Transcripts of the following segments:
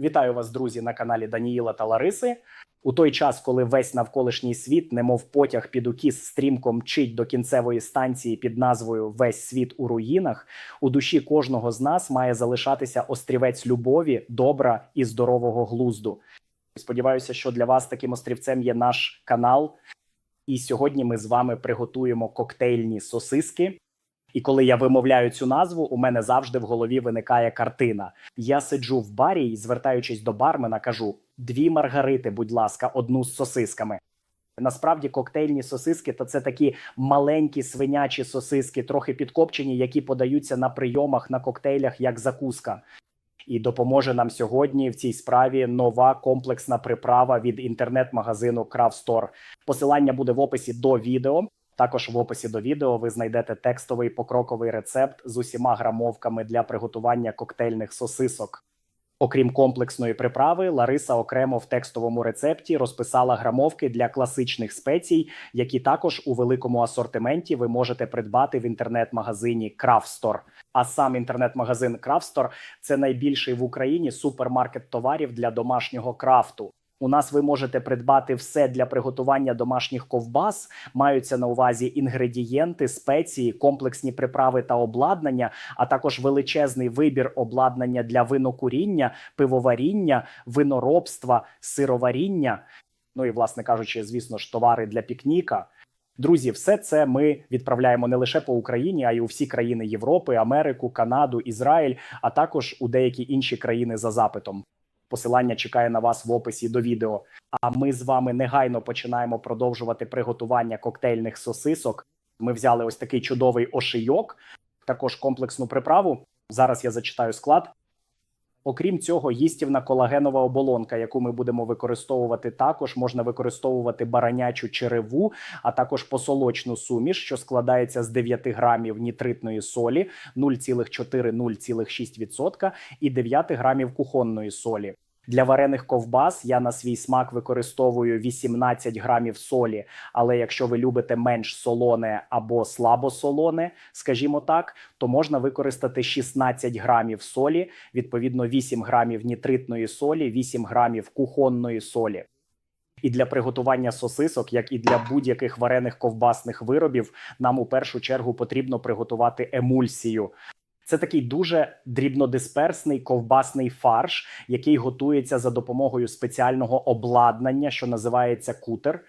Вітаю вас, друзі, на каналі Даніїла та Лариси. У той час, коли весь навколишній світ, немов потяг під укіс, стрімко мчить до кінцевої станції під назвою Весь світ у руїнах, у душі кожного з нас має залишатися острівець любові, добра і здорового глузду. Сподіваюся, що для вас таким острівцем є наш канал. І сьогодні ми з вами приготуємо коктейльні сосиски. І коли я вимовляю цю назву, у мене завжди в голові виникає картина. Я сиджу в барі і, звертаючись до бармена, кажу: дві маргарити, будь ласка, одну з сосисками. Насправді, коктейльні сосиски то це такі маленькі свинячі сосиски, трохи підкопчені, які подаються на прийомах на коктейлях як закуска. І допоможе нам сьогодні в цій справі нова комплексна приправа від інтернет-магазину Кравстор. Посилання буде в описі до відео. Також в описі до відео ви знайдете текстовий покроковий рецепт з усіма грамовками для приготування коктейльних сосисок. Окрім комплексної приправи, Лариса окремо в текстовому рецепті розписала грамовки для класичних спецій, які також у великому асортименті ви можете придбати в інтернет-магазині Крафстор. А сам інтернет-магазин Крафстор це найбільший в Україні супермаркет товарів для домашнього крафту. У нас ви можете придбати все для приготування домашніх ковбас. Маються на увазі інгредієнти, спеції, комплексні приправи та обладнання, а також величезний вибір обладнання для винокуріння, пивоваріння, виноробства, сироваріння. Ну і, власне кажучи, звісно ж, товари для пікніка. Друзі, все це ми відправляємо не лише по Україні, а й у всі країни Європи, Америку, Канаду, Ізраїль, а також у деякі інші країни за запитом. Посилання чекає на вас в описі до відео. А ми з вами негайно починаємо продовжувати приготування коктейльних сосисок. Ми взяли ось такий чудовий ошийок, також комплексну приправу. Зараз я зачитаю склад. Окрім цього, їстівна колагенова оболонка, яку ми будемо використовувати, також можна використовувати баранячу череву, а також посолочну суміш, що складається з 9 грамів нітритної солі, 0,4-0,6% і 9 грамів кухонної солі. Для варених ковбас я на свій смак використовую 18 грамів солі. Але якщо ви любите менш солоне або слабосолоне, скажімо так, то можна використати 16 грамів солі, відповідно 8 грамів нітритної солі, 8 грамів кухонної солі. І для приготування сосисок, як і для будь-яких варених ковбасних виробів, нам у першу чергу потрібно приготувати емульсію. Це такий дуже дрібнодисперсний ковбасний фарш, який готується за допомогою спеціального обладнання, що називається кутер.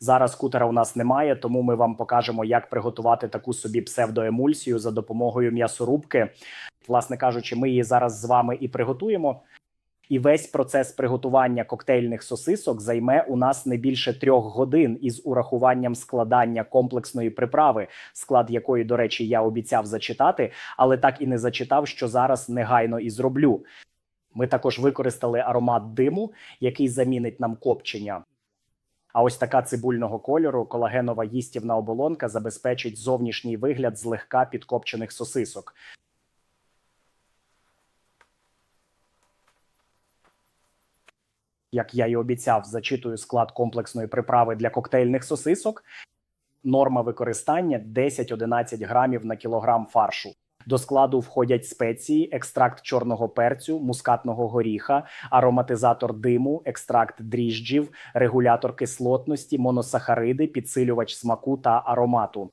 Зараз кутера у нас немає, тому ми вам покажемо, як приготувати таку собі псевдоемульсію за допомогою м'ясорубки. Власне кажучи, ми її зараз з вами і приготуємо. І весь процес приготування коктейльних сосисок займе у нас не більше трьох годин із урахуванням складання комплексної приправи, склад якої, до речі, я обіцяв зачитати, але так і не зачитав, що зараз негайно і зроблю. Ми також використали аромат диму, який замінить нам копчення. А ось така цибульного кольору колагенова їстівна оболонка забезпечить зовнішній вигляд злегка підкопчених сосисок. Як я і обіцяв, зачитую склад комплексної приправи для коктейльних сосисок. Норма використання 10-11 грамів на кілограм фаршу. До складу входять спеції, екстракт чорного перцю, мускатного горіха, ароматизатор диму, екстракт дріжджів, регулятор кислотності, моносахариди, підсилювач смаку та аромату,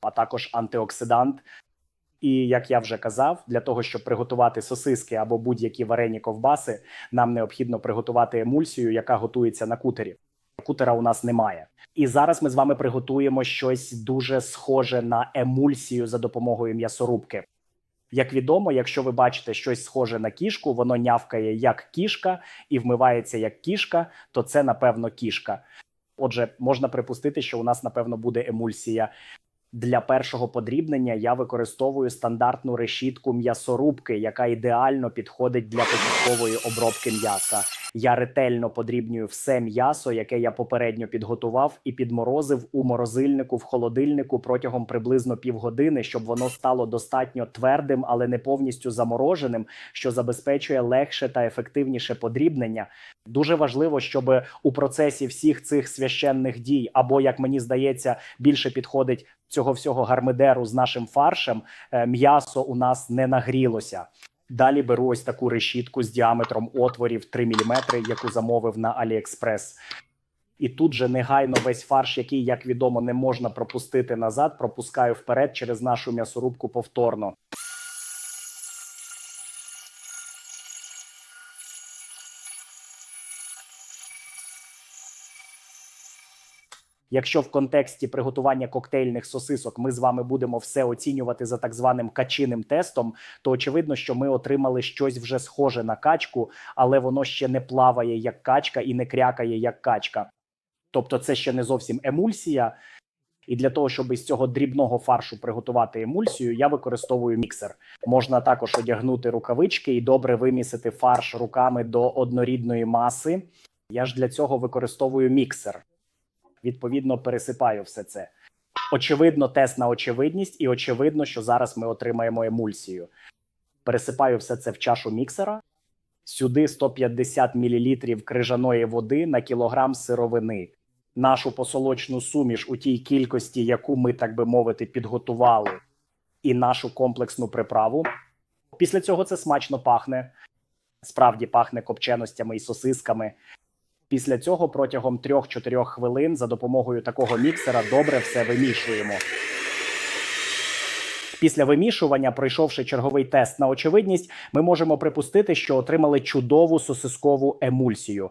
а також антиоксидант. І як я вже казав, для того щоб приготувати сосиски або будь-які варені ковбаси, нам необхідно приготувати емульсію, яка готується на кутері. Кутера у нас немає. І зараз ми з вами приготуємо щось дуже схоже на емульсію за допомогою м'ясорубки. Як відомо, якщо ви бачите щось схоже на кішку, воно нявкає як кішка і вмивається як кішка, то це напевно кішка. Отже, можна припустити, що у нас напевно буде емульсія. Для першого подрібнення я використовую стандартну решітку м'ясорубки, яка ідеально підходить для початкової обробки м'яса. Я ретельно подрібнюю все м'ясо, яке я попередньо підготував і підморозив у морозильнику в холодильнику протягом приблизно півгодини, щоб воно стало достатньо твердим, але не повністю замороженим, що забезпечує легше та ефективніше подрібнення. Дуже важливо, щоб у процесі всіх цих священних дій, або як мені здається, більше підходить цього всього гармидеру з нашим фаршем, е, м'ясо у нас не нагрілося. Далі беру ось таку решітку з діаметром отворів 3 мм, яку замовив на AliExpress. І тут же негайно весь фарш, який, як відомо, не можна пропустити назад, пропускаю вперед через нашу м'ясорубку повторно. Якщо в контексті приготування коктейльних сосисок ми з вами будемо все оцінювати за так званим качиним тестом, то очевидно, що ми отримали щось вже схоже на качку, але воно ще не плаває як качка і не крякає як качка. Тобто, це ще не зовсім емульсія. І для того, щоб із цього дрібного фаршу приготувати емульсію, я використовую міксер. Можна також одягнути рукавички і добре вимісити фарш руками до однорідної маси. Я ж для цього використовую міксер. Відповідно, пересипаю все це. Очевидно, тест на очевидність, і очевидно, що зараз ми отримаємо емульсію. Пересипаю все це в чашу міксера. Сюди 150 мл крижаної води на кілограм сировини. Нашу посолочну суміш у тій кількості, яку ми, так би мовити, підготували, і нашу комплексну приправу. Після цього це смачно пахне. Справді пахне копченостями і сосисками. Після цього протягом 3-4 хвилин за допомогою такого міксера добре все вимішуємо. Після вимішування, пройшовши черговий тест на очевидність, ми можемо припустити, що отримали чудову сосискову емульсію.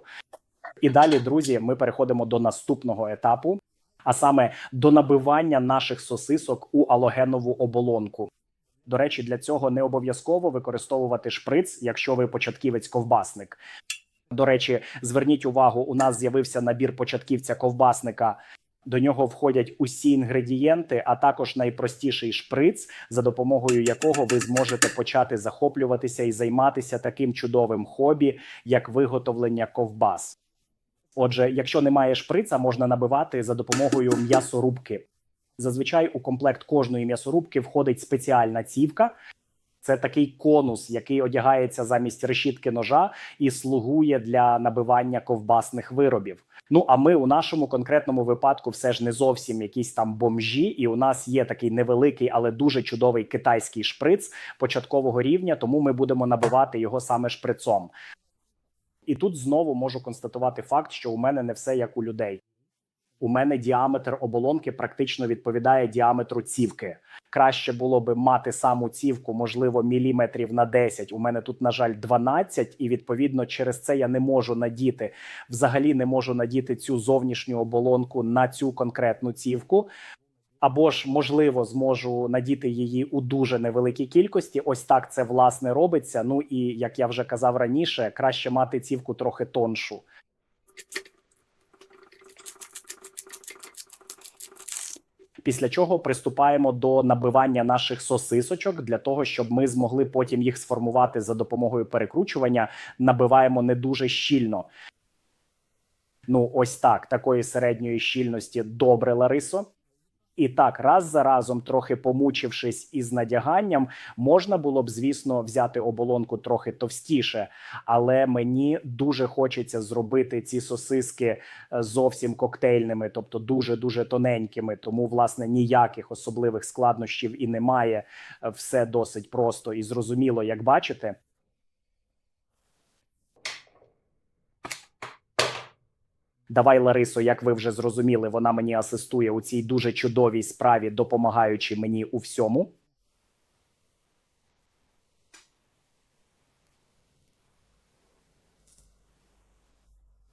І далі, друзі, ми переходимо до наступного етапу, а саме до набивання наших сосисок у алогенову оболонку. До речі, для цього не обов'язково використовувати шприц, якщо ви початківець-ковбасник. До речі, зверніть увагу, у нас з'явився набір початківця ковбасника. До нього входять усі інгредієнти, а також найпростіший шприц, за допомогою якого ви зможете почати захоплюватися і займатися таким чудовим хобі, як виготовлення ковбас. Отже, якщо немає шприца, можна набивати за допомогою м'ясорубки. Зазвичай у комплект кожної м'ясорубки входить спеціальна цівка. Це такий конус, який одягається замість решітки ножа і слугує для набивання ковбасних виробів. Ну а ми у нашому конкретному випадку все ж не зовсім якісь там бомжі, і у нас є такий невеликий, але дуже чудовий китайський шприц початкового рівня, тому ми будемо набивати його саме шприцом. І тут знову можу констатувати факт, що у мене не все як у людей. У мене діаметр оболонки практично відповідає діаметру цівки. Краще було би мати саму цівку, можливо, міліметрів на 10. У мене тут, на жаль, 12, і відповідно через це я не можу надіти. Взагалі не можу надіти цю зовнішню оболонку на цю конкретну цівку. Або ж, можливо, зможу надіти її у дуже невеликій кількості. Ось так це власне робиться. Ну і як я вже казав раніше, краще мати цівку трохи тоншу. Після чого приступаємо до набивання наших сосисочок для того, щоб ми змогли потім їх сформувати за допомогою перекручування. Набиваємо не дуже щільно. Ну, ось так, такої середньої щільності добре, Ларисо. І так, раз за разом, трохи помучившись із надяганням, можна було б, звісно, взяти оболонку трохи товстіше, але мені дуже хочеться зробити ці сосиски е, зовсім коктейльними, тобто дуже дуже тоненькими. Тому, власне, ніяких особливих складнощів і немає. Е, Все досить просто і зрозуміло, як бачите. Давай, Ларисо, як ви вже зрозуміли, вона мені асистує у цій дуже чудовій справі, допомагаючи мені у всьому.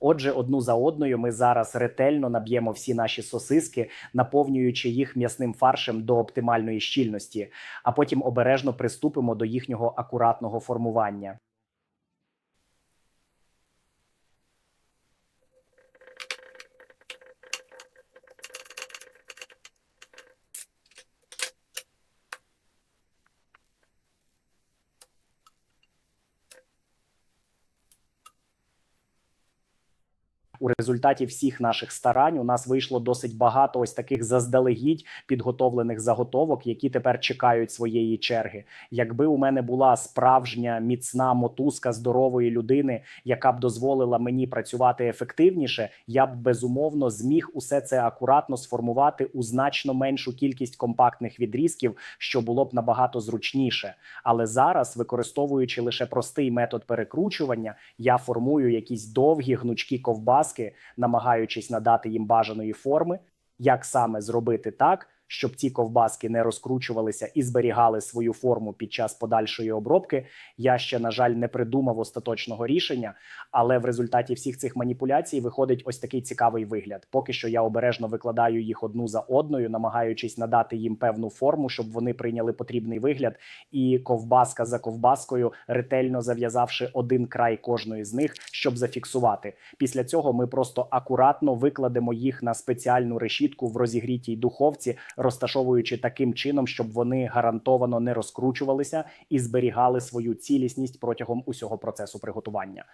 Отже, одну за одною ми зараз ретельно наб'ємо всі наші сосиски, наповнюючи їх м'ясним фаршем до оптимальної щільності, а потім обережно приступимо до їхнього акуратного формування. У результаті всіх наших старань у нас вийшло досить багато ось таких заздалегідь підготовлених заготовок, які тепер чекають своєї черги. Якби у мене була справжня міцна мотузка здорової людини, яка б дозволила мені працювати ефективніше, я б безумовно зміг усе це акуратно сформувати у значно меншу кількість компактних відрізків, що було б набагато зручніше. Але зараз, використовуючи лише простий метод перекручування, я формую якісь довгі гнучкі ковбаски, намагаючись надати їм бажаної форми. Як саме зробити так, щоб ці ковбаски не розкручувалися і зберігали свою форму під час подальшої обробки, я ще на жаль не придумав остаточного рішення. Але в результаті всіх цих маніпуляцій виходить ось такий цікавий вигляд. Поки що я обережно викладаю їх одну за одною, намагаючись надати їм певну форму, щоб вони прийняли потрібний вигляд, і ковбаска за ковбаскою, ретельно зав'язавши один край кожної з них, щоб зафіксувати. Після цього ми просто акуратно викладемо їх на спеціальну решітку в розігрітій духовці, розташовуючи таким чином, щоб вони гарантовано не розкручувалися і зберігали свою цілісність протягом усього процесу приготування.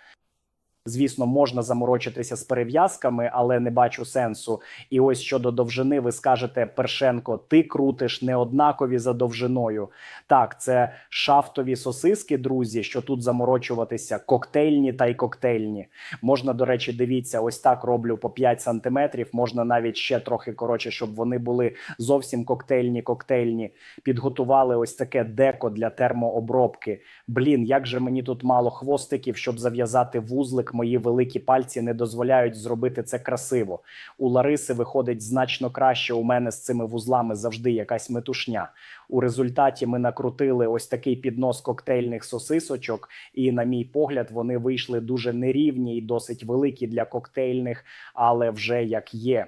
Звісно, можна заморочитися з перев'язками, але не бачу сенсу. І ось щодо довжини, ви скажете, Першенко, ти крутиш неоднакові за довжиною. Так, це шафтові сосиски, друзі, що тут заморочуватися, коктейльні та й коктейльні. Можна, до речі, дивіться, ось так роблю по 5 сантиметрів. Можна навіть ще трохи коротше, щоб вони були зовсім коктейльні, коктейльні. Підготували ось таке деко для термообробки. Блін, як же мені тут мало хвостиків, щоб зав'язати вузлик. Мої великі пальці не дозволяють зробити це красиво. У Лариси виходить значно краще. У мене з цими вузлами завжди якась метушня. У результаті ми накрутили ось такий піднос коктейльних сосисочок, і, на мій погляд, вони вийшли дуже нерівні і досить великі для коктейльних, але вже як є.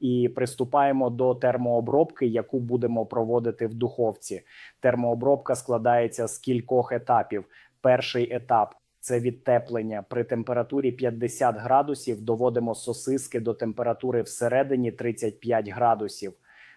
І приступаємо до термообробки, яку будемо проводити в духовці. Термообробка складається з кількох етапів. Перший етап це відтеплення при температурі 50 градусів. Доводимо сосиски до температури всередині 35 градусів.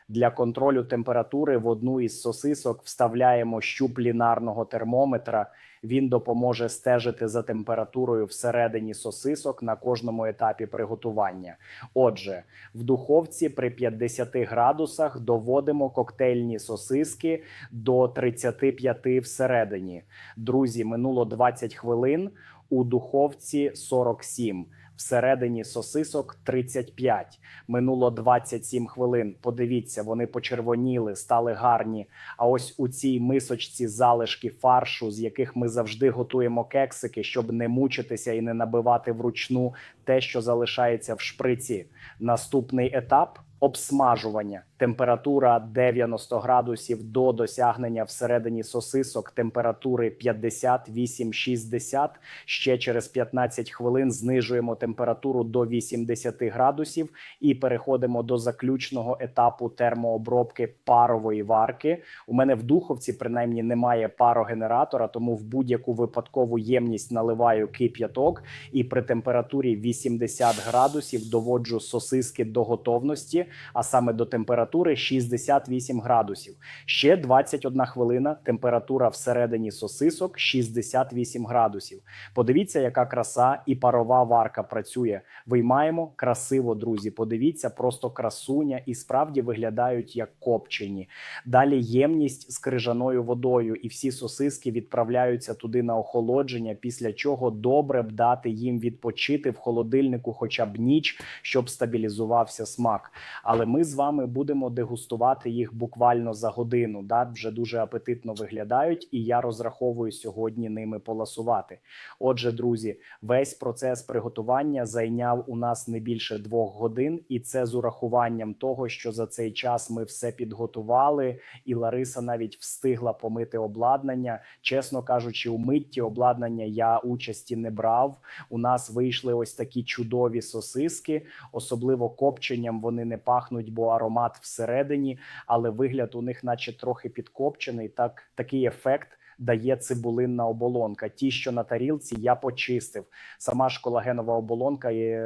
Для контролю температури в одну із сосисок вставляємо щуп лінарного термометра. Він допоможе стежити за температурою всередині сосисок на кожному етапі приготування. Отже, в духовці при 50 градусах доводимо коктейльні сосиски до 35 всередині. Друзі, минуло 20 хвилин. У духовці 47. Всередині сосисок 35. Минуло 27 хвилин. Подивіться, вони почервоніли, стали гарні. А ось у цій мисочці залишки фаршу, з яких ми завжди готуємо кексики, щоб не мучитися і не набивати вручну те, що залишається в шприці. Наступний етап. Обсмажування температура 90 градусів до досягнення всередині сосисок температури 58-60. Ще через 15 хвилин знижуємо температуру до 80 градусів і переходимо до заключного етапу термообробки парової варки. У мене в духовці принаймні немає парогенератора, тому в будь-яку випадкову ємність наливаю кип'яток і при температурі 80 градусів доводжу сосиски до готовності, а саме до температури 68 градусів. Ще 21 хвилина. Температура всередині сосисок 68 градусів. Подивіться, яка краса і парова варка працює. Виймаємо красиво, друзі. Подивіться, просто красуня і справді виглядають як копчені. Далі ємність з крижаною водою, і всі сосиски відправляються туди на охолодження. Після чого добре б дати їм відпочити в холодильнику, хоча б ніч, щоб стабілізувався смак. Але ми з вами будемо дегустувати їх буквально за годину. Да? Вже дуже апетитно виглядають, і я розраховую сьогодні ними поласувати. Отже, друзі, весь процес приготування зайняв у нас не більше двох годин, і це з урахуванням того, що за цей час ми все підготували, і Лариса навіть встигла помити обладнання. Чесно кажучи, у митті обладнання я участі не брав. У нас вийшли ось такі чудові сосиски, особливо копченням вони не пахнуть, бо аромат всередині, але вигляд у них, наче трохи підкопчений. Так такий ефект дає цибулинна оболонка. Ті, що на тарілці, я почистив. Сама ж колагенова оболонка, е,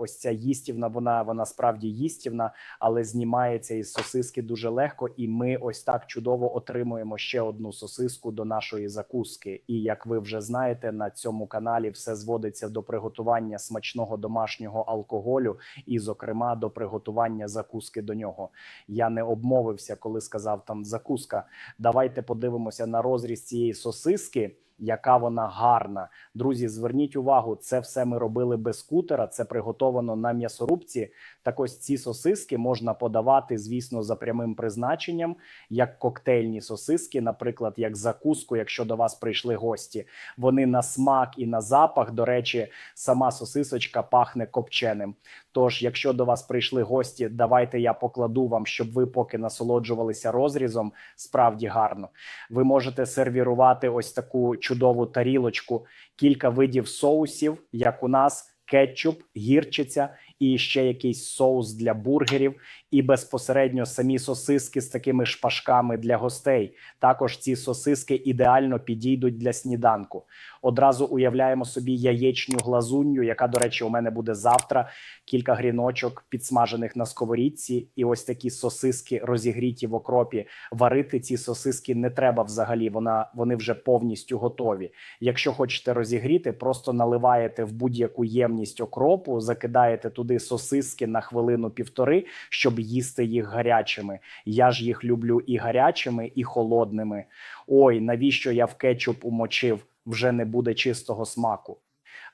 ось ця їстівна, вона, вона справді їстівна, але знімається із сосиски дуже легко. І ми ось так чудово отримуємо ще одну сосиску до нашої закуски. І як ви вже знаєте, на цьому каналі все зводиться до приготування смачного домашнього алкоголю, і, зокрема, до приготування закуски до нього. Я не обмовився, коли сказав там закуска. Давайте подивимося на розріз цієї сосиски. Яка вона гарна, друзі. Зверніть увагу, це все ми робили без кутера. Це приготовано на м'ясорубці. Так ось ці сосиски можна подавати, звісно, за прямим призначенням, як коктейльні сосиски, наприклад, як закуску, якщо до вас прийшли гості. Вони на смак і на запах. До речі, сама сосисочка пахне копченим. Тож, якщо до вас прийшли гості, давайте я покладу вам, щоб ви поки насолоджувалися розрізом. Справді гарно. Ви можете сервірувати ось таку чудову тарілочку, кілька видів соусів, як у нас. Кетчуп, гірчиця і ще якийсь соус для бургерів, і безпосередньо самі сосиски з такими шпажками для гостей. Також ці сосиски ідеально підійдуть для сніданку. Одразу уявляємо собі яєчню глазунью, яка, до речі, у мене буде завтра. Кілька гріночок підсмажених на сковорідці, і ось такі сосиски розігріті в окропі. Варити ці сосиски не треба взагалі. Вона вони вже повністю готові. Якщо хочете розігріти, просто наливаєте в будь-яку ємність окропу, закидаєте туди сосиски на хвилину півтори, щоб їсти їх гарячими. Я ж їх люблю і гарячими, і холодними. Ой, навіщо я в кетчуп умочив? Вже не буде чистого смаку.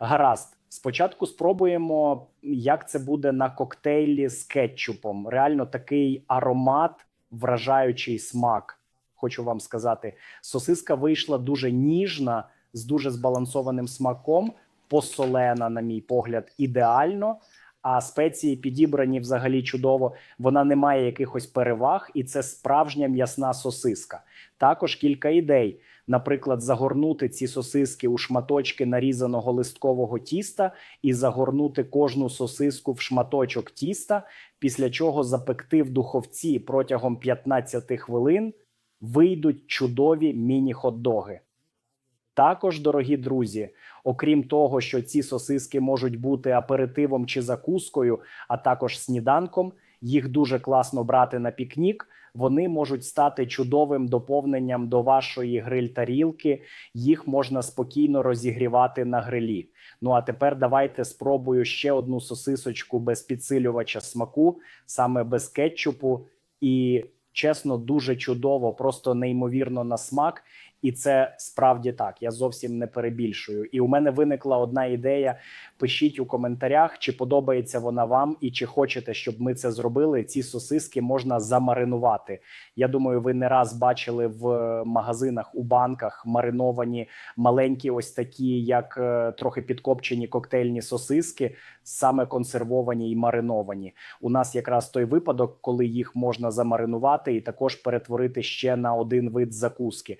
Гаразд, спочатку спробуємо, як це буде на коктейлі з кетчупом. Реально такий аромат, вражаючий смак. Хочу вам сказати, сосиска вийшла дуже ніжна, з дуже збалансованим смаком, посолена, на мій погляд, ідеально. А спеції підібрані взагалі чудово. Вона не має якихось переваг, і це справжня м'ясна сосиска. Також кілька ідей. Наприклад, загорнути ці сосиски у шматочки нарізаного листкового тіста і загорнути кожну сосиску в шматочок тіста, після чого запекти в духовці протягом 15 хвилин. Вийдуть чудові міні-хот-доги. Також, дорогі друзі, окрім того, що ці сосиски можуть бути аперитивом чи закускою, а також сніданком, їх дуже класно брати на пікнік. Вони можуть стати чудовим доповненням до вашої гриль-тарілки. Їх можна спокійно розігрівати на грилі. Ну а тепер давайте спробую ще одну сосисочку без підсилювача смаку, саме без кетчупу. І чесно, дуже чудово, просто неймовірно на смак. І це справді так. Я зовсім не перебільшую. І у мене виникла одна ідея. Пишіть у коментарях, чи подобається вона вам, і чи хочете, щоб ми це зробили. Ці сосиски можна замаринувати. Я думаю, ви не раз бачили в магазинах у банках мариновані маленькі, ось такі, як е, трохи підкопчені коктейльні сосиски, саме консервовані і мариновані. У нас якраз той випадок, коли їх можна замаринувати і також перетворити ще на один вид закуски.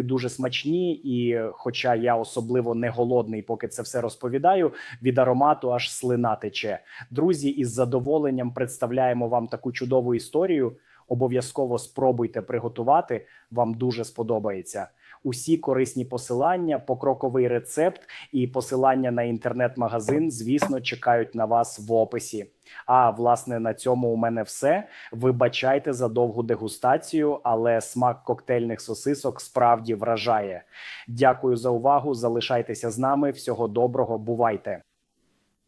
Вони дуже смачні, і, хоча я особливо не голодний, поки це все розповідаю, від аромату аж слина тече. Друзі, із задоволенням представляємо вам таку чудову історію. Обов'язково спробуйте приготувати. Вам дуже сподобається. Усі корисні посилання, покроковий рецепт і посилання на інтернет-магазин, звісно, чекають на вас в описі. А власне на цьому у мене все. Вибачайте за довгу дегустацію, але смак коктейльних сосисок справді вражає. Дякую за увагу. Залишайтеся з нами. Всього доброго, бувайте!